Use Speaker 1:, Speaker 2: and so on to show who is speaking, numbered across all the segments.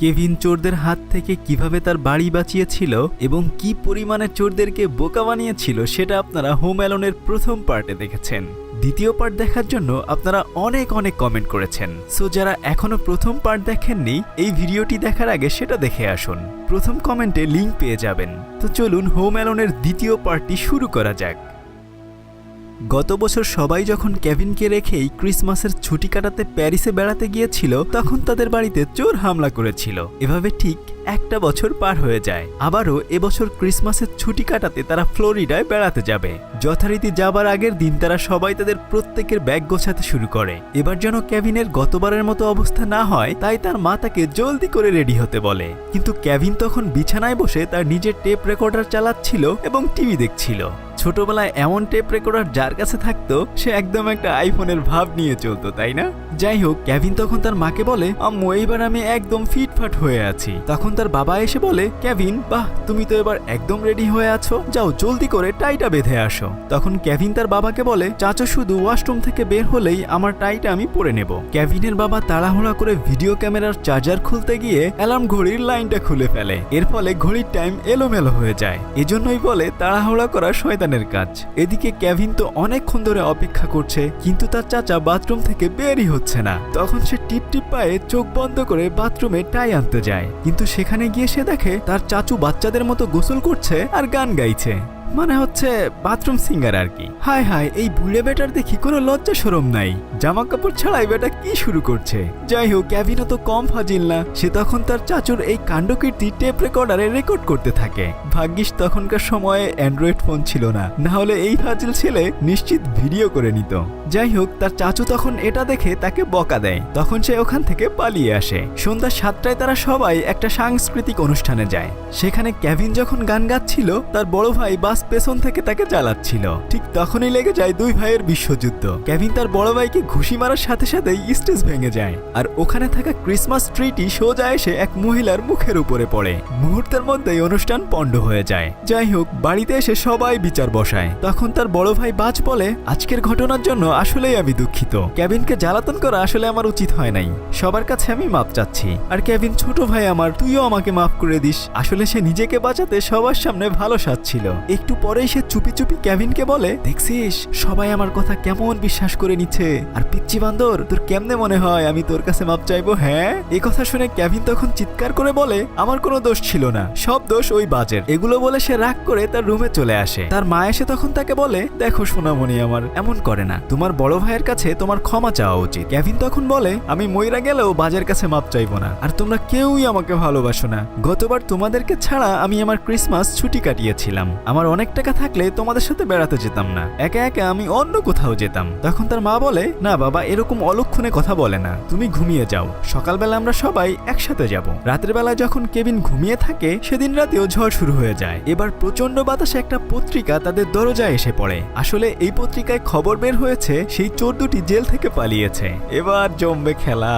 Speaker 1: Kevin চোরদের হাত থেকে কীভাবে তার বাড়ি বাঁচিয়েছিল এবং কি পরিমাণে চোরদেরকে বোকা বানিয়েছিল সেটা আপনারা হোম অ্যালোনের প্রথম পার্টে দেখেছেন। দ্বিতীয় পার্ট দেখার জন্য আপনারা অনেক অনেক কমেন্ট করেছেন। সো যারা এখনও প্রথম পার্ট দেখেননি, এই ভিডিওটি দেখার আগে সেটা দেখে আসুন। প্রথম কমেন্টে লিঙ্ক পেয়ে যাবেন। তো চলুন হোম অ্যালোনের দ্বিতীয় পার্টটি শুরু করা যাক। গত বছর সবাই যখন কেভিনকে রেখেই ক্রিসমাসের ছুটি কাটাতে প্যারিসে বেড়াতে গিয়েছিল, তখন তাদের বাড়িতে চোর হামলা করেছিল। এভাবে ঠিক একটা বছর পার হয়ে যায়। আবারও এবছর ক্রিসমাসের ছুটি কাটাতে তারা ফ্লোরিডায় বেড়াতে যাবে। যথারীতি যাবার আগের দিন তারা সবাই তাদের প্রত্যেকের ব্যাগ গোছাতে শুরু করে। এবার যেন কেভিনের গতবারের মতো অবস্থা না হয়, তাই তার মা তাকে জলদি করে রেডি হতে বলে। কিন্তু কেভিন তখন বিছানায় বসে তার নিজের টেপ রেকর্ডার চালাচ্ছিল এবং টিভি দেখছিল। ছোটবেলায় এমন টেপ রেকর্ডার যার কাছে থাকতো, সে একদম একটা আইফোনের ভাব নিয়ে চলতো, তাই না? যাই হোক, ক্যাভিন তখন তার মাকে বলে, আম্মু, এইবার আমি একদম ফিটফাট হয়ে আছি। তখন তার বাবা এসে বলে, ক্যাভিন, বাহ, তুমি তো এবার একদম রেডি হয়ে আছো। যাও, জলদি করে টাইটা বেঁধে আসো। তখন ক্যাভিন তার বাবাকে বলে, চাচা, শুধু ওয়াশরুম থেকে বের হলেই আমার টাইটা আমি পরে নেব। ক্যাভিনের বাবা তাড়াহুড়া করে ভিডিও ক্যামেরার চার্জার খুলতে গিয়ে অ্যালার্ম ঘড়ির লাইনটা খুলে ফেলে। এর ফলে ঘড়ির টাইম এলোমেলো হয়ে যায়। এজন্যই বলে, তাড়াহুড়া করা শয়তানের কাজ। এদিকে ক্যাভিন তো অনেকক্ষণ ধরে অপেক্ষা করছে, কিন্তু তার চাচা বাথরুম থেকে বেরই হচ্ছে না। তখন সে টিপ টিপ পায়ে চোখ বন্ধ করে বাথরুমে টাই আনতে যায়। কিন্তু সেখানে গিয়ে সে দেখে তার চাচু বাচ্চাদের মতো গোসল করছে আর গান গাইছে। মানে হচ্ছে বাথরুম সিঙ্গার আর কি হায় হায়, এই ভুলে বেটার দেখি কোনো লজ্জা সরম নাই। জামা কাপড় ছাড়াই বেটা কি শুরু করছে? যাই হোক, ক্যাভিনও তো কম ফাজিল না। সে তখন তার চাচুর এই কাণ্ডকীর্তি টেপ রেকর্ডারে রেকর্ড করতে থাকে। ভাগ্যিস তখনকার সময়ে অ্যান্ড্রয়েড ফোন ছিল না। না হলে এই ফাজিল ছেলে নিশ্চিত ভিডিও করে নিত। যাই হোক তার চাচু তখন এটা দেখে তাকে বকা দেয়। তখন সে ওখান থেকে পালিয়ে আসে। সন্ধ্যা সাতটায় তারা সবাই একটা সাংস্কৃতিক অনুষ্ঠানে যায়। সেখানে ক্যাভিন যখন গান গাচ্ছিল, তার বড় ভাই বাস পেছন থেকে তাকে জ্বালাচ্ছিল। ঠিক তখনই লেগে যায় দুই ভাইয়ের বিশ্বযুদ্ধ। ক্যাভিন তার বড় ভাইকে ঘুষি মারার সাথে সাথেই স্টেজ ভেঙে যায়। আর ওখানে থাকা ক্রিসমাস ট্রিটি সোজা এসে এক মহিলার মুখের উপরে পড়ে। মুহূর্তের মধ্যেই অনুষ্ঠান পণ্ড হয়ে যায়। যাই হোক বাড়িতে এসে সবাই বিচার বসায়। তখন তার বড় ভাই বাজ বলে, আজকের ঘটনার জন্য আসলেই আমি দুঃখিত। ক্যাভিনকে জ্বালাতন করা আসলে আমার উচিত হয় নাই। সবার কাছে আমি মাপ চাচ্ছি। আর ক্যাভিন ছোট ভাই আমার, তুইও আমাকে মাফ করে দিস। আসলে সে নিজেকে বাঁচাতে সবার সামনে ভালো সাজছিল। একটু পরেই সে চুপি চুপি ক্যাভিনকে বলে, দেখছিস, সবাই আমার কথা কেমন বিশ্বাস করে নিচ্ছে। আর পিচ্চি বান্দর, তোর কেমনে মনে হয় আমি তোর কাছে মাপ চাইব হ্যাঁ? এই কথা শুনে ক্যাভিন তখন চিৎকার করে বলে, আমার কোনো দোষ ছিল না। সব দোষ ওই বাজের। এগুলো বলে সে রাগ করে তার রুমে চলে আসে। তার মা এসে তখন তাকে বলে, দেখো সোনামণি আমার, এমন করে না। তোমার বড় ভাইয়ের কাছে তোমার ক্ষমা চাওয়া উচিত। ক্যাভিন তখন বলে, আমি ময়রা গেলেও বাজের কাছে মাপ চাইব না। আর তোমরা কেউই আমাকে ভালোবাসো না। গতবার তোমাদেরকে ছাড়া আমি আমার ক্রিসমাস ছুটি কাটিয়েছিলাম। আমার অনেক টাকা থাকলে তোমাদের সাথে বেড়াতে যেতাম না। একা একা আমি অন্য কোথাও যেতাম। তখন তার মা বলে, না বাবা, এরকম অলক্ষণে কথা বলে না। তুমি ঘুমিয়ে যাও। সকালবেলা আমরা সবাই একসাথে যাব। রাতের বেলা যখন কেবিন ঘুমিয়ে থাকে, সেদিন রাতেও ঝড় শুরু হয়ে যায়। এবার প্রচণ্ড বাতাসে একটা পত্রিকা তাদের দরজায় এসে পড়ে। আসলে এই পত্রিকায় খবর বের হয়েছে সেই চোর দুটি জেল থেকে পালিয়েছে। এবার জমবে খেলা।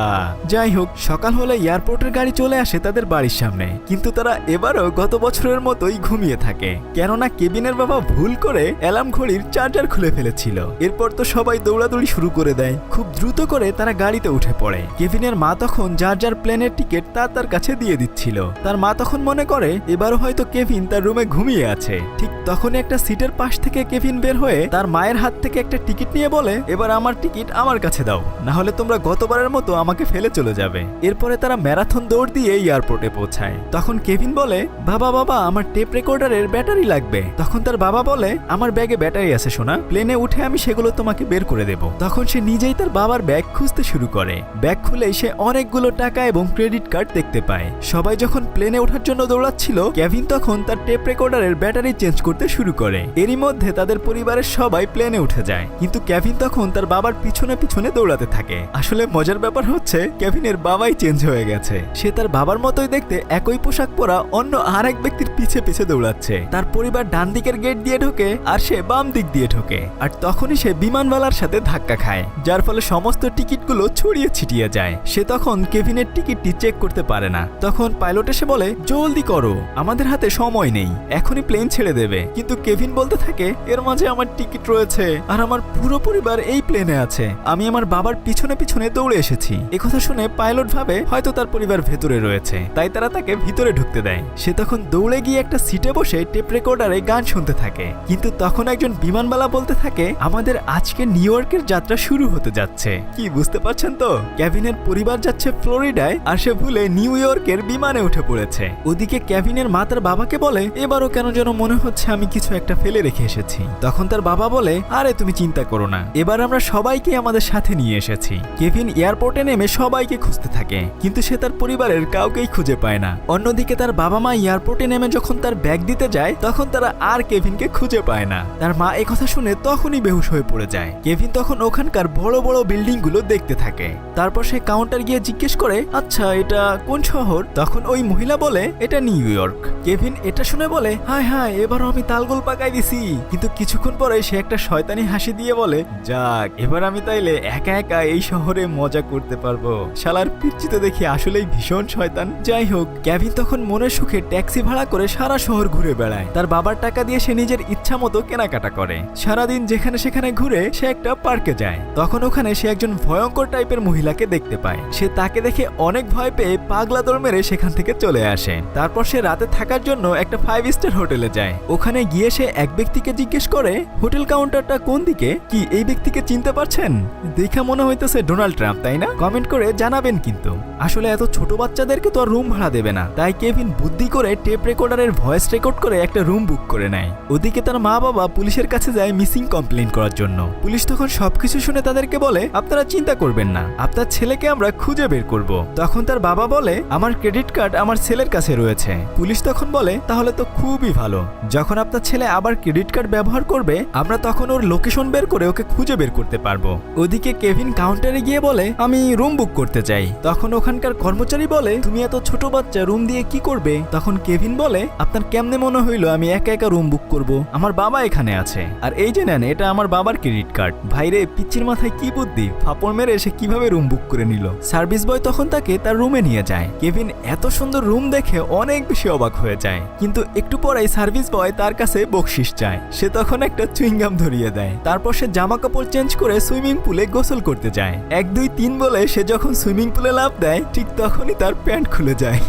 Speaker 1: যাই হোক, সকাল হলে এয়ারপোর্টের গাড়ি চলে আসে তাদের বাড়ির সামনে। কিন্তু তারা এবারও গত বছরের মতোই ঘুমিয়ে থাকে। কেননা কেবিনের বাবা ভুল করে অ্যালার্ম ঘড়ির চার্জার খুলে ফেলেছিল। এরপর তো সবাই দৌড়াদৌড়ি শুরু করে দেয়। খুব দ্রুত করে তারা গাড়িতে উঠে পড়ে। কেভিনের মা তখন যার যার প্লেনের টিকিট তার তার কাছে দিয়ে দিচ্ছিল। তার মা তখন মনে করে, এবারও হয়তো কেভিন তার রুমে ঘুমিয়ে আছে। ঠিক তখনই একটা সিটের পাশ থেকে কেভিন বের হয়ে তার মায়ের হাত থেকে একটা টিকিট নিয়ে বলে এবার আমার টিকিট আমার কাছে দাও। না হলে তোমরা গতবারের মতো আমাকে ফেলে চলে যাবে। এরপরে তারা ম্যারাথন দৌড় দিয়ে এয়ারপোর্টে পৌঁছায়। তখন কেভিন বলে, বাবা বাবা, আমার টেপ রেকর্ডারের ব্যাটারি লাগবে। তখন তার বাবা বলে, আমার ব্যাগে ব্যাটারি আছে সোনা, প্লেনে উঠে আমি সেগুলো তোমাকে বের করে দেব। তখন সে নিজেই তার বাবার ব্যাগ খুঁজতে শুরু করে। ব্যাগ খুলেই সে অনেকগুলো টাকা এবং ক্রেডিট কার্ড দেখতে পায়। সবাই যখন প্লেনে ওঠার জন্য দৌড়াচ্ছিল, কেভিন তখন তার টেপ রেকর্ডারের ব্যাটারি চেঞ্জ করতে শুরু করে। এরই মধ্যে তাদের পরিবারের সবাই প্লেনে উঠে যায়। কিন্তু কেভিন তখন তার বাবার পিছনে পিছনে দৌড়াতে থাকে। আসলে মজার ব্যাপার হচ্ছে, কেভিনের বাবাই চেঞ্জ হয়ে গেছে। সে তার বাবার মতোই দেখতে একই পোশাক পরা অন্য আর এক ব্যক্তির পিছে পিছে দৌড়াচ্ছে। তার পরিবার ডান দিকের গেট দিয়ে ঢোকে আর সে বাম দিক দিয়ে ঢোকে। আর তখনই সে বিমানবালার সাথে ধাক্কা খায়, যার ফলে সমস্ত টিকিটগুলো ছড়িয়ে ছিটিয়ে যায়। সে তখন কেভিনের টিকিটটি চেক করতে পারে না। তখন পাইলট এসে বলে, জলদি করো, আমাদের হাতে সময় নেই, এখনই প্লেন ছেড়ে দেবে। কিন্তু কেভিন বলতে থাকে, এর মাঝে আমার টিকিট রয়েছে, আর আমার পুরো পরিবার এই প্লেনে আছে। আমি আমার বাবার পিছনে পিছনে দৌড়ে এসেছি। একথা শুনে পাইলট ভাবে হয়তো তার পরিবার ভেতরে রয়েছে। তাই তারা তাকে ভিতরে ঢুকতে দেয়। সে তখন দৌড়ে গিয়ে একটা সিটে বসে টেপ রেকর্ডারে গান শুনতে থাকে। কিন্তু তখন একজন বিমানবালা বলতে থাকে, আমাদের আজকে নিউ ইয়র্কের যাত্রা শুরু হতে যাচ্ছে। কি, বুঝতে পারছেন তো? ক্যাভিনের পরিবার যাচ্ছে ফ্লোরিডায় আর সে ভুলে নিউ ইয়র্কের বিমানে উঠে পড়েছে। ওদিকে ক্যাভিনের মা তার বাবাকে বলে, এবারও কেন যেন মনে হচ্ছে আমি কিছু একটা ফেলে রেখে এসেছি। তখন তার বাবা বলে, আরে, তুমি চিন্তা করো না। এবার আমরা সবাইকে আমাদের সাথে নিয়ে এসেছি। কেভিন এয়ারপোর্টে নেমে সবাইকে খুঁজতে থাকে, কিন্তু সে তার পরিবারের কাউকেই খুঁজে পায় না। অন্যদিকে তার বাবা মা এয়ারপোর্টে নেমে যখন তার ব্যাগ দিতে যায়, তখন তারা আর কেভিনকে খুঁজে পায় না। তার মা কথা শুনে তখনই বেহুশ হয়ে পড়ে যায়। কেভিন তখন ওখানকার বড় বড় বিল্ডিংগুলো দেখতে থাকে। তারপর সে কাউন্টার গিয়ে জিজ্ঞেস করে আচ্ছা এটা কোন শহর? তখন ওই মহিলা বলে, এটা নিউ ইয়র্ক। কেভিন এটা শুনে বলে, হায় হায়, এবারও আমি তালগোল পাকাই দিছি। কিন্তু কিছুক্ষণ পরে সে একটা শয়তানি হাসি দিয়ে বলে যাক, এবার আমি তাইলে একা একা এই শহরে মজা করতে পারব। শালার পিচ্ছিতে দেখি আসলেই ভীষণ শয়তান। যাই হোক, ক্যাভিন তখন মনের সুখে ট্যাক্সি ভাড়া করে সারা শহর ঘুরে বেড়ায়। তার বাবার টাকা দিয়ে সে নিজের ইচ্ছা মতো কেনাকাটা করে। সারাদিন যেখানে সেখানে ঘুরে সে একটা পার্কে যায়। তখন ওখানে সে একজন ভয়ঙ্কর টাইপের মহিলাকে দেখতে পায়। সে তাকে দেখে অনেক ভয় পেয়ে পাগলা দৌড় মেরে সেখান থেকে চলে আসে। তারপর সে রাতে থাকার জন্য একটা ফাইভ স্টার হোটেলে যায়। ওখানে গিয়ে সে এক ব্যক্তিকে জিজ্ঞেস করে, হোটেল কাউন্টারটা কোন দিকে? কি এই ব্যক্তিকে চিনতে পারছেন? দেখা মনে হইতেছে ডোনাল্ড ট্রাম্প, তাই না? কমেন্ট করে জানাবেন কিন্তু। আসলে এত ছোট বাচ্চাদেরকে তো আর রুম ভাড়া দেবে না। তাই কেভিন বুদ্ধি করে টেপ রেকর্ডারের ভয়েস রেকর্ড করে একটা রুম বুক করে নেয়। ওদিকে তার মা বাবা পুলিশের কাছে যায় মিসিং কমপ্লেন করার জন্য। পুলিশ তখন সবকিছু শুনে তাদেরকে বলে, আপনারা চিন্তা করবেন না। আপনার ছেলেকে আমরা খুঁজে বের করব। তখন তার বাবা বলে, আমার ক্রেডিট কার্ড আমার ছেলের কাছে রয়েছে। পুলিশ তখন বলে, তাহলে তো খুবই ভালো। যখন আপনার ছেলে আবার ক্রেডিট কার্ড ব্যবহার করবে, আমরা তখন ওর লোকেশন বের করে ওকে খুঁজে বের করতে পারব। ওদিকে কেভিন কাউন্টারে গিয়ে বলে, আমি রুম বুক করতে চাই। তখন ওখানকার কর্মচারী বলে, তুমি এত ছোট বাচ্চা, রুম দিয়ে কি করবে? তখন কেভিন বলে, আপনার কেমনে মনে হইল আমি একা একা রুম বুক করব? আমার বাবা এখানে আছে। আর এই যে নেন, এটা আমার বাবার ক্রেডিট কার্ড। ভাইরে পিচ্ছির মাথায় কি বুদ্ধি? ফাপড় মেরে সে কীভাবে রুম বুক করে নিল? সার্ভিস বয় তখন তাকে তার রুমে নিয়ে যায়। কেভিন এত সুন্দর রুম দেখে অনেক বেশি অবাক হয়ে যায়। কিন্তু একটু পরেই সার্ভিস বয় তার কাছে বকশিস চায়। সে তখন একটা চুইংগাম ধরিয়ে দেয়। তারপর সে জামা কাপড় চেঞ্জ করে সুইমিং পুলে গোসল করতে যায়। এক দুই তিন বলে সে যখন সুইমিং পুলে লাভ দেয়, ঠিক তখনই তার প্যান্ট খুলে যায়।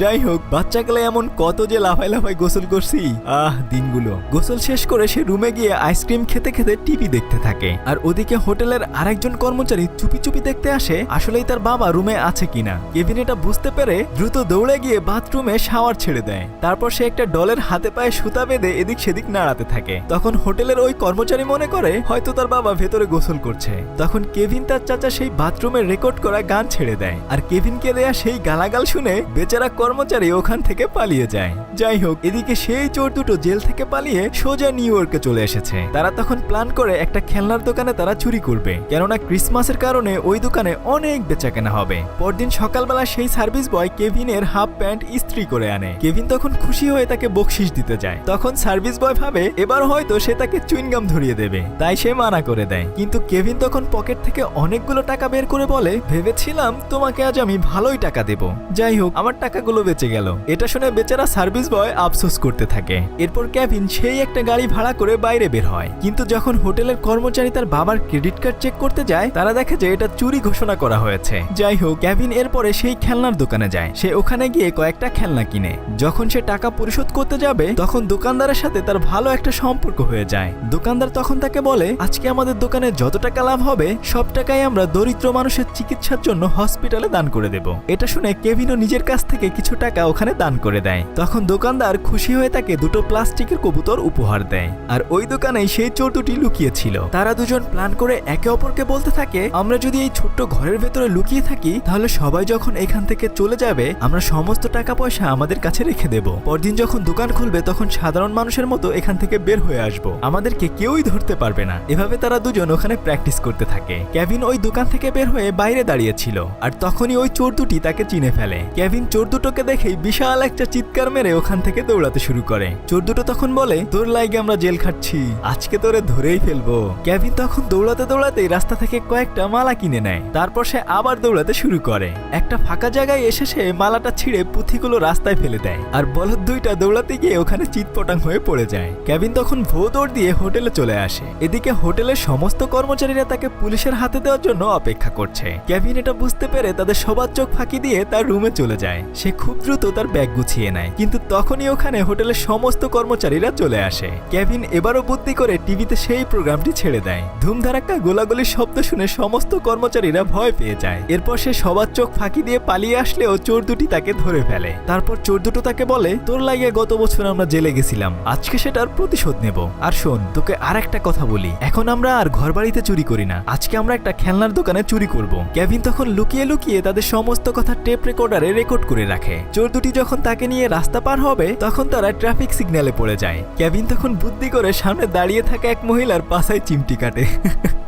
Speaker 1: যাই হোক বাচ্চাকালে এমন কত যে লাফাই লাফাই গোসল করছি। আহ, দিনগুলো। গোসল শেষ করে সে রুমে গিয়ে আইসক্রিম খেতে খেতে টিভি দেখতে থাকে। আর ওদিকে হোটেলের আরেকজন কর্মচারী চুপি চুপি দেখতে আসে, আসলেই তার বাবা রুমে আছে কিনা। কেভিন এটা বুঝতে পেরে দ্রুত দৌড়ে গিয়ে বাথরুমে শাওয়ার ছেড়ে দেয়। তারপর সে একটা ডলের হাতে পায়ে সুতা বেঁধে এদিক সেদিক নাড়াতে থাকে। তখন হোটেলের ওই কর্মচারী মনে করে, হয়তো তার বাবা ভেতরে গোসল করছে। তখন কেভিন তার চাচা সেই বাথরুমে রেকর্ড করা গান ছেড়ে দেয়। আর কেভিনকে দেয়া সেই গালাগাল শুনে বেচারা কর্মচারী ওখান থেকে পালিয়ে যায়। যাই হোক, এদিকে সেই চোর দুটো জেল থেকে পালিয়ে সোজা নিউ ইয়র্কে চলে এসেছে। তারা তখন প্ল্যান করে একটা খেলনার দোকানে তারা চুরি করবে। কেননা ক্রিসমাসের কারণে ওই দোকানে অনেক বেচা কেনা হবে। পরদিন সকালবেলা সেই সার্ভিস বয় কেভিনের হাফ প্যান্ট ইস্ত্রি করে আনে। কেভিন তখন খুশি হয়ে তাকে বকশিস দিতে যায়। তখন সার্ভিস বয় ভাবে, এবার হয়তো সে তাকে চুইনগাম ধরিয়ে দেবে। তাই সে মানা করে দেয়। কিন্তু কেভিন তখন পকেট থেকে অনেকগুলো টাকা বের করে বলে, ভেবেছিলাম তোমাকে আজ আমি ভালোই টাকা দেব। যাই হোক, আমার টাকাগুলো বেঁচে গেল। এটা শুনে বেচারা সার্ভিস বয় আফসোস করতে থাকে। এরপর ক্যাভিন সেই একটা গাড়ি ভাড়া করে বাইরে বের হয়। কিন্তু যখন হোটেলের কর্মচারী তার বাবার ক্রেডিট কার্ড চেক করতে যায়, তারা দেখে যে এটা চুরি ঘোষণা করা হয়েছে। যাই হোক, ক্যাভিন এরপরে সেই খেলনার দোকানে যায়। সে ওখানে গিয়ে কয়েকটা খেলনা কিনে। যখন সে টাকা পরিশোধ করতে যাবে, তখন দোকানদারের সাথে তার ভালো একটা সম্পর্ক হয়ে যায়। দোকানদার তখন তাকে বলে, আজকে আমাদের দোকানে যত টাকা লাভ হবে, সব টাকাই আমরা দরিদ্র মানুষের চিকিৎসার জন্য হসপিটালে দান করে দেব। এটা শুনে কেভিনও নিজের কাছ থেকে কিছু টাকা ওখানে দান করে দেয়। তখন দোকানদার খুশি হয়ে তাকে দুটো প্লাস্টিকের কবুতর উপহার দেয়। আর ওই দোকানে সেই চোর দুটি লুকিয়ে ছিল তারা দুজন প্ল্যান করে একে অপরকে বলতে থাকে, আমরা যদি এই ছোট্ট ঘরের ভেতরে লুকিয়ে থাকি, তাহলে সবাই যখন এখান থেকে চলে যাবে, আমরা সমস্ত টাকা পয়সা আমাদের কাছে রেখে দেব। পরদিন যখন দোকান খুলবে, তখন সাধারণ মানুষের মতো এখান থেকে বের হয়ে আসব। আমাদেরকে কেউই ধরতে পারবে না। এভাবে তারা দুজন ওখানে প্র্যাকটিস করতে থাকে। ক্যাভিন ওই দোকান থেকে বের হয়ে বাইরে দাঁড়িয়েছিল। আর তখনই ওই চোর দুটি তাকে চিনে ফেলে। ক্যাভিন চোর দুটো দুটোকে দেখেই বিশাল একটা চিৎকার মেরে ওখান থেকে দৌড়াতে শুরু করে। চোর দুটো তখন বলে, তোর লাইগে আমরা জেল খাটছি, আজকে তোরে ধরেই ফেলব। ক্যাভিন তখন দৌড়াতে দৌড়াতেই রাস্তা থেকে কয়েকটা মালা কিনে নেয়। তারপর সে আবার দৌড়াতে শুরু করে। একটা ফাঁকা জায়গায় এসে সে মালাটা ছিঁড়ে পুঁথিগুলো রাস্তায় ফেলে দেয় আর বলদ দুইটা দৌড়াতে গিয়ে ওখানে চিৎপটাং হয়ে পড়ে যায়। ক্যাভিন তখন ভো দৌড় দিয়ে হোটেলে চলে আসে। এদিকে হোটেলের সমস্ত কর্মচারীরা তাকে পুলিশের হাতে দেওয়ার জন্য অপেক্ষা করছে। ক্যাভিন এটা বুঝতে পেরে তাদের সবার চোখ ফাঁকি দিয়ে তার রুমে চলে যায়। সে খুব দ্রুত তার ব্যাগ গুছিয়ে নেয়। কিন্তু তখনই ওখানে হোটেলের সমস্ত কর্মচারীরা চলে আসে। ক্যাভিন এবারও বুদ্ধি করে টিভিতে সেই প্রোগ্রামটি ছেড়ে দেয়। ধুমধারাক্কা গোলাগুলির শব্দ শুনে সমস্ত কর্মচারীরা ভয় পেয়ে যায়। এরপর সে সবার চোখ ফাঁকি দিয়ে পালিয়ে আসলেও চোর দুটি তাকে ধরে ফেলে। তারপর চোর দুটো তাকে বলে, তোর লাগে গত বছর আমরা জেলে গেছিলাম। আজকে সেটার প্রতিশোধ নেব। আর শোন, তোকে আর একটা কথা বলি। এখন আমরা আর ঘর বাড়িতে চুরি করি না। আজকে আমরা একটা খেলনার দোকানে চুরি করব। কেভিন তখন লুকিয়ে লুকিয়ে তাদের সমস্ত কথা টেপ রেকর্ডারে রেকর্ড করে রাখে। চোর দুটি যখন তাকে নিয়ে রাস্তা পার হবে, তখন তারা ট্রাফিক সিগন্যালে পড়ে যায়। ক্যাবিন তখন বুদ্ধি করে সামনে দাঁড়িয়ে থাকা এক মহিলার পাশায় চিমটি কাটে।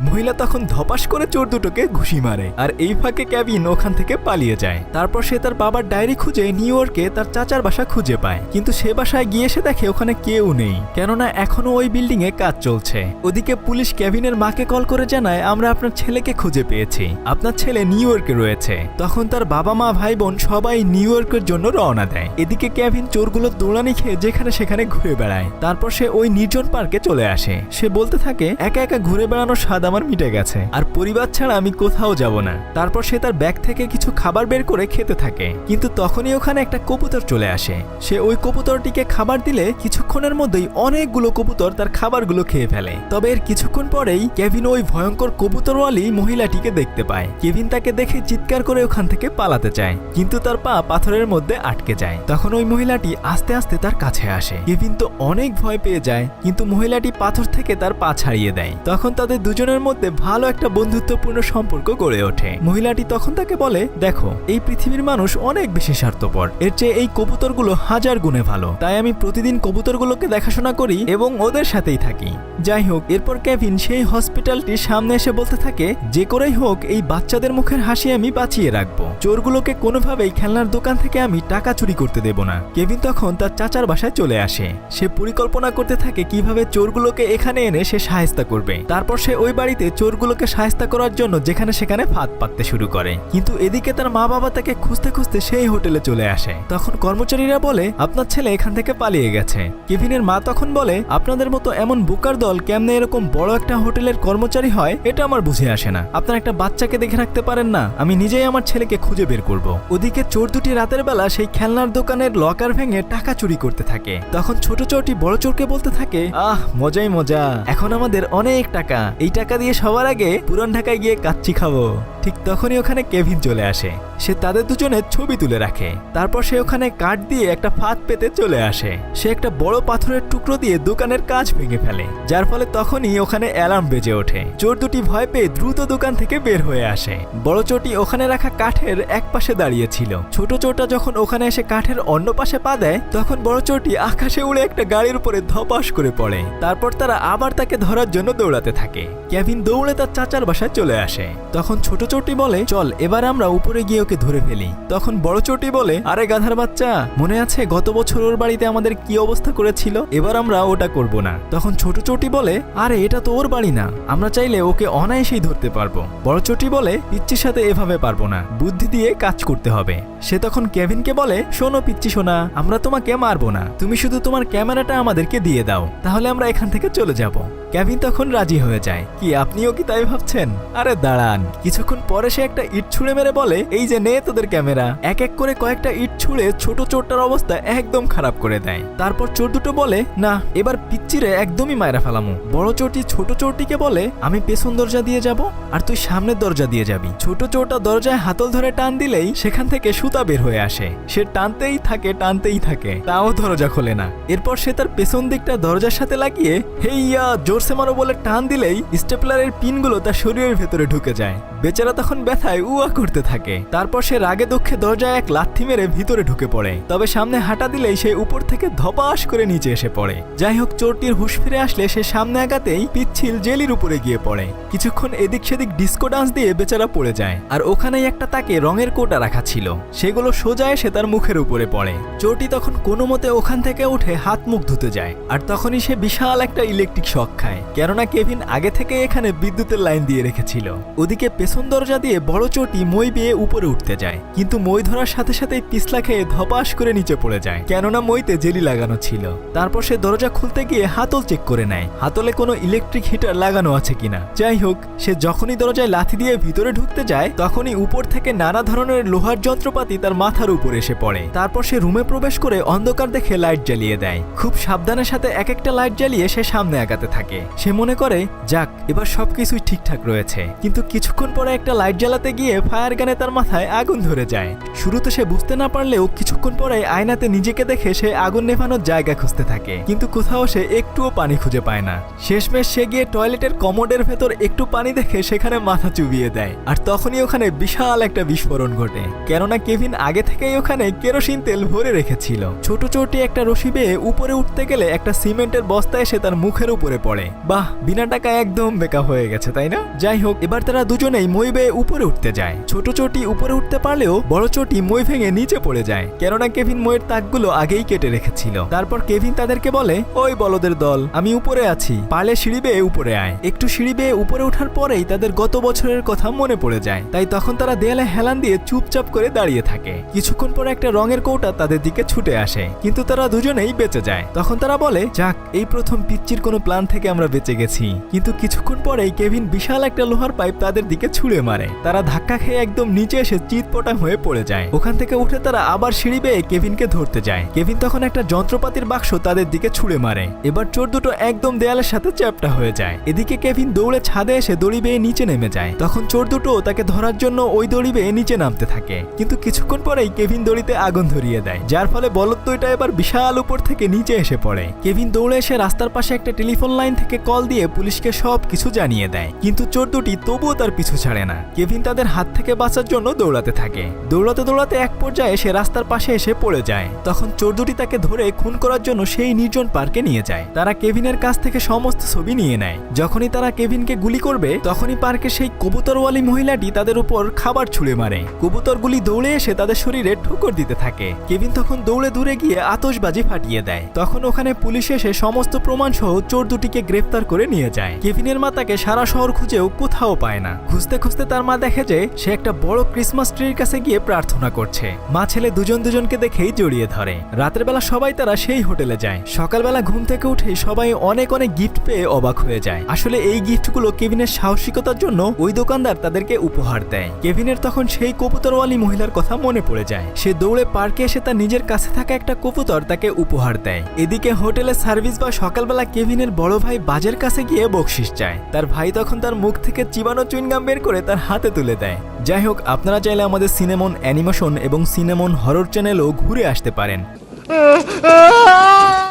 Speaker 1: মহিলা তখন ধপাস করে চোর দুটোকে ঘুষি মারে, আর এই ফাঁকে ক্যাবিন ওখান থেকে পালিয়ে যায়। তারপর সে তার বাবার ডায়েরি খুঁজে নিউ ইয়র্কে তার চাচার বাসা খুঁজে পায়, কিন্তু সে বাসায় গিয়ে সে দেখে ওখানে কেউ নেই, কেননা এখনও ওই বিল্ডিং এ কাজ চলছে। ওদিকে পুলিশ ক্যাবিনের মাকে কল করে জানায়, আমরা আপনার ছেলেকে খুঁজে পেয়েছি। আপনার ছেলে নিউ ইয়র্কে রয়েছে। তখন তার বাবা মা, ভাই বোন সবাই নিউ ইয়র্কের জন্য রওনা দেয়। এদিকে ক্যাভিন চোরগুলো দৌড়ানি খেয়ে যেখানে সেখানে ঘুরে বেড়ায়। তারপর সে ওই নির্জন পার্কে চলে আসে। সে বলতে থাকে, একা একা ঘুরে বেড়ানোর স্বাদ আমার মিটে গেছে। আর পরিবার ছাড়া আমি কোথাও যাব না। তারপর সে তার ব্যাগ থেকে কিছু খাবার বের করে খেতে থাকে। কিন্তু তখনই ওখানে একটা কবুতর চলে আসে। সে ওই কবুতরটিকে খাবার দিলে কিছুক্ষণের মধ্যেই অনেকগুলো কবুতর তার খাবারগুলো খেয়ে ফেলে। তবে এর কিছুক্ষণ পরেই কেভিন ওই ভয়ঙ্কর কবুতরওয়ালি মহিলাটিকে দেখতে পায়। কেভিন তাকে দেখে চিৎকার করে ওখান থেকে পালাতে চায়। কিন্তু তার পা পাথরের মধ্যে আটকে যায়। তখন ওই মহিলাটি আস্তে আস্তে তার কাছে আসে। কেভিন তো অনেক ভয় পেয়ে যায়, কিন্তু মহিলাটি পাথর থেকে তার পা ছাড়িয়ে দেয়। তখন তাদের দুজনের মধ্যে ভালো একটা বন্ধুত্বপূর্ণ সম্পর্ক গড়ে ওঠে। মহিলাটি তখন তাকে বলে, দেখো, এই পৃথিবীর মানুষ অনেক বেশি স্বার্থপর। এর চেয়ে এই কবুতরগুলো হাজার গুণে ভালো। তাই আমি প্রতিদিন কবুতরগুলোকে দেখাশোনা করি এবং ওদের সাথেই থাকি। যাই হোক, এরপর কেভিন সেই হসপিটালটির সামনে এসে বলতে থাকে, যে করেই হোক, এই বাচ্চাদের মুখের হাসি আমি বাঁচিয়ে রাখব। চোরগুলোকে কোনোভাবেই খেলনার দোকান থেকে আমি টাকা চুরি করতে দেব না। কেভিন তখন তার চাচার বাসায় চলে আসে। সে পরিকল্পনা করতে থাকে কীভাবে চোরগুলোকে এখানে এনে সে সাহেস্তা করবে। তারপর সে ওই বাড়িতে চোরগুলোকে সাহেস্তা করার জন্য যেখানে সেখানে ফাঁদ পাততে শুরু করে। কিন্তু এদিকে তার মা বাবা তাকে খুঁজতে খুঁজতে সেই হোটেলে চলে আসে। তখন কর্মচারীরা বলে, আপনার ছেলে এখান থেকে পালিয়ে গেছে। কেভিনের মা তখন বলে, আপনাদের মতো এমন বুকার দল কেমনে এরকম বড় একটা হোটেলের কর্মচারী হয়, এটা আমার বুঝে আসে না। আপনার একটা বাচ্চাকে দেখে রাখতে পারেন না, আমি নিজেই আমার ছেলেকে খুঁজে বের করব। ওদিকে চোর দুটি রাতের বেলা সেই খেলনার দোকানের লকার ভেঙে টাকা চুরি করতে থাকে। তখন ছোট চোরটি বড় চোরকে বলতে থাকে, আহ, মজাই মজা। এখন আমাদের অনেক টাকা। এই টাকা দিয়ে সবার আগে পুরান ঢাকায় গিয়ে কাচ্চি খাব। ঠিক তখনই ওখানে কেভিন চলে আসে। সে তাদের দুজনের ছবি তুলে রাখে। তারপর সে ওখানে কাঠ দিয়ে একটা ফাঁদ পেতে চলে আসে। সে একটা বড় পাথরের টুকরো দিয়ে দোকানের কাজ ভেঙে ফেলে। যার ফলে তখনই ওখানে অ্যালার্ম বেজে ওঠে। চোর দুটি ভয় পেয়ে দ্রুত দোকান থেকে বের হয়ে আসে। বড় চোরটি ওখানে রাখা কাঠের এক পাশে দাঁড়িয়ে ছিল। ছোট চোরটা যখন ওখানে এসে কাঠের অন্য পাশে পা দেয়, তখন বড় চোরটি আকাশে উড়ে একটা গাড়ির উপরে ধপাস করে পড়ে। তারপর তারা আবার তাকে ধরার জন্য দৌড়াতে থাকে। কেভিন দৌড়ে তার চাচার বাসায় চলে আসে। তখন ছোট চোরটি বলে, চল, এবার আমরা উপরে গিয়ে ওকে ধরে ফেলি। তখন বড় চোরটি বলে, আরে গাধার বাচ্চা, মনে আছে গত বছর ওর বাড়িতে আমাদের কি অবস্থা করেছিল? এবার আমরা ওটা করব না। তখন ছোট চোরটি বলে, আরে, এটা তো ওর বাড়ি না। আমরা চাইলে ওকে অনায়াসেই ধরতে পারব। বড় চোরটি বলে, পিচ্চির সাথে এভাবে পারব না। বুদ্ধি দিয়ে কাজ করতে হবে। সে তখন কেভিনকে বলে, শোনো পিচ্চি সোনা, আমরা তোমাকে মারবো না। তুমি শুধু তোমার ক্যামেরাটা আমাদেরকে দিয়ে দাও। তাহলে আমরা এখান থেকে চলে যাব। কেভিন তখন রাজি হয়ে যায়। কি আপনিও কি তাই ভাবছেন? আরে দাঁড়ান। কিছুক্ষণ পরে সে একটা ইট ছুঁড়ে মেরে বলে, এই যে নে তোদের ক্যামেরা। এক এক করে কয়েকটা ইট ছুঁড়ে ছোট চোরটার অবস্থা একদম খারাপ করে দেয়। তারপর চোর দুটো বলে, না, এবার পিচ্চিরে একদমই মায়েরা ফেলামু। বড় চোরটি ছোট চোরটিকে বলে, আমি পেছন দরজা দিয়ে যাব আর তুই সামনের দরজা দিয়ে যাবি। ছোট চোরটা দরজায় হাতল ধরে টান দিলেই সেখান থেকে সুতা বের হয়ে আসে। সে টানতেই থাকে টানতেই থাকে। তাও দরজা খোলে না। এরপর সে তার পেছন দিকটা দরজার সাথে লাগিয়ে, হেইয়া জোর জোরসে মারো বলে টান দিলেই স্টেপলারের পিনগুলো তার শরীরের ভেতরে ঢুকে যায়। বেচারা তখন ব্যথায় উয়া করতে থাকে। তারপর সে রাগে দুঃখে দরজায় এক লাথি মেরে ভিতরে ঢুকে পড়ে। তবে সামনে হাঁটা দিলেই সে উপর থেকে ধপাস করে নিচে এসে পড়ে। যাই হোক চোরটির হুশ ফিরে আসলে সে সামনে আগাতেই পিচ্ছিল জেলির উপরে গিয়ে পড়ে। কিছুক্ষণ এদিক সেদিক ডিস্কো ডান্স দিয়ে বেচারা পড়ে যায়। আর ওখানেই একটা তাকে রঙের কোটা রাখা ছিল। সেগুলো সোজা এসে তার মুখের উপরে পড়ে। চোরটি তখন কোনো মতে ওখান থেকে উঠে হাত মুখ ধুতে যায়। আর তখনই সে বিশাল একটা ইলেকট্রিক শখ খায়। কেননা কেভিন আগে থেকে এখানে বিদ্যুতের লাইন দিয়ে রেখেছিল। ওদিকে পেছন দরজা দিয়ে বড় চোরটি মই বেয়ে উপরে উঠতে যায়, কিন্তু মই ধরার সাথে সাথেই পিছলা খেয়ে ধপাস করে নিচে পড়ে যায়, কেননা মইতে জেলি লাগানো ছিল। তারপর সে দরজা খুলতে গিয়ে হাতল চেক করে নেয়, হাতলে কোনো ইলেকট্রিক হিটার লাগানো আছে কিনা। যাই হোক, সে যখনই দরজায় লাথি দিয়ে ভিতরে ঢুকতে যায়, তখনই উপর থেকে নানা ধরনের লোহার যন্ত্রপাতি তার মাথার উপর এসে পড়ে। তারপর সে রুমে প্রবেশ করে অন্ধকার দেখে লাইট জ্বালিয়ে দেয়। খুব সাবধানের সাথে এক একটা লাইট জ্বালিয়ে সে সামনে আগাতে থাকে। সে মনে করে, যাক, এবার সবকিছুই ঠিকঠাক রয়েছে। কিন্তু কিছুক্ষণ পরে একটা লাইট জ্বালাতে গিয়ে ফায়ার গানে তার মাথায় আগুন ধরে যায়। শুরুতে সে বুঝতে না পারলেও কিছুক্ষণ পরে আয়নাতে নিজেকে দেখে সে আগুন নেভানোর জায়গা খুঁজতে থাকে। কিন্তু কোথাও সে একটুও পানি খুঁজে পায় না। শেষমেশ সে গিয়ে টয়লেটের কমোডের ভেতর একটু পানি দেখে সেখানে মাথা চুবিয়ে দেয়। আর তখনই ওখানে বিশাল একটা বিস্ফোরণ ঘটে। কেননা কেভিন আগে থেকেই ওখানে কেরোসিন তেল ভরে রেখেছিল। ছোট চোরটি একটা রশি বেয়ে উপরে উঠতে গেলে একটা সিমেন্টের বস্তা এসে তার মুখের উপরে পড়ে। বাহ, বিনা টাকা একদম বেকা হয়ে গেছে, তাই না? যাই হোক, এবার তারা দুজনেই মই বেয়ে উপরে উঠতে যায়। ছোট চোরটি উপরে উঠতে পারলেও বড় চোরটি মই ভেঙে নিচে পড়ে যায়। কেননা কেভিন মইয়ের তাকগুলো আগেই কেটে রেখেছিল। তারপর কেভিন তাদেরকে বলে, ওই বলদের দল, আমি উপরে আছি। পারলে সিঁড়ি বেয়ে উপরে আয়। একটু সিঁড়ি বেয়ে উপরে ওঠার পরেই তাদের গত বছরের কথা মনে পড়ে যায়। তাই তখন তারা দেয়ালে হেলান দিয়ে চুপচাপ করে দাঁড়িয়ে থাকে। কিছুক্ষণ পরে একটা রঙের কৌটা তাদের দিকে ছুটে আসে। কিন্তু তারা দুজনেই বেঁচে যায়। তখন তারা বলে, যাক, এই প্রথম পিচ্চির কোনো প্ল্যান থেকে আমরা বেঁচে গেছি। কিন্তু কিছুক্ষণ পরেই কেভিন বিশাল একটা লোহার পাইপ তাদের দিকে ছুঁড়ে মারে। তারা ধাক্কা খেয়ে একদম নিচে এসে চিৎপটাং হয়ে পড়ে যায়। ওখান থেকে উঠে তারা আবার সিঁড়ি বেয়ে কেভিনকে ধরতে যায়। কেভিন তখন একটা যন্ত্রপাতির বাক্স তাদের দিকে ছুঁড়ে মারে। এবার চোর দুটো একদম দেয়ালের সাথে চ্যাপটা হয়ে যায়। এদিকে কেভিন দৌড়ে ছাদে এসে দড়ি বেয়ে নিচে নেমে যায়। তখন চোর দুটো তাকে ধরার জন্য ওই দড়ি বেয়ে নিচে নামতে থাকে। কিন্তু কিছুক্ষণ পরেই কেভিন দড়িতে আগুন ধরিয়ে দেয়। যার ফলে বলদ দইটা এবার বিশাল উপর থেকে নিচে এসে পড়ে। কেভিন দৌড়ে এসে রাস্তার পাশে একটা টেলিফোন লাইন থেকে কল দিয়ে পুলিশকে সব কিছু জানিয়ে দেয়। কিন্তু চোর দুটি তবুও তার পিছু ছাড়ে না। কেভিন তাদের হাত থেকে বাঁচার জন্য দৌড়াতে থাকে। দৌড়াতে দৌড়াতে এক পর্যায়ে সে রাস্তার পাশে এসে পড়ে যায়। তখন চোর দুটি তাকে ধরে খুন করার জন্য সেই নির্জন পার্কে নিয়ে যায়। তারা কেভিনের কাছ থেকে সমস্ত ছবি নিয়ে নেয়। যখনই তারা কেভিনকে গুলি করবে, তখনই পার্কের সেই কবুতরওয়ালি মহিলাটি তাদের উপর খাবার ছুঁড়ে মারে। কবুতরগুলি দৌড়ে এসে তাদের শরীরে ঠোকর দিতে থাকে। কেভিন তখন দৌড়ে দূরে গিয়ে আতশবাজি ফাটিয়ে দেয়। তখন ওখানে পুলিশ এসে সমস্ত প্রমাণ সহ চোর দুটিকে গ্রেফতার করে নিয়ে যায়। কেভিনের মা তাকে সারা শহর খুঁজেও কোথাও পায় না। খুঁজতে খুঁজতে তার মা দেখে যে সে একটা বড় ক্রিসমাস ট্রির কাছে গিয়ে প্রার্থনা করছে। মা ছেলে দুজন দুজনকে দেখেই জড়িয়ে ধরে। রাতের বেলা সবাই তারা সেই হোটেলে যায়। সকালবেলা ঘুম থেকে উঠেই সবাই অনেক অনেক গিফট পেয়ে অবাক হয়ে যায়। আসলে এই গিফটগুলো কেভিনের সাহসিকতার জন্য ওই দোকানদার তাদেরকে উপহার দেয়। কেভিনের তখন সেই কবুতরওয়ালি মহিলার কথা মনে পড়ে যায়। সে দৌড়ে পার্কে এসে তার নিজের কাছে থাকা একটা কবুতর তাকে উপহার দেয়। এদিকে হোটেলের সার্ভিস বা সকালবেলা কেভিনের বড় ভাই বাজের কাছে গিয়ে বকশিস চায়। তার ভাই তখন তার মুখ থেকে চিবানো চুইনগাম বের করে তার হাতে তুলে দেয়। যাই হোক, আপনারা চাইলে আমাদের সিনেমন অ্যানিমেশন এবং সিনেমন হরর চ্যানেলও ঘুরে আসতে পারেন।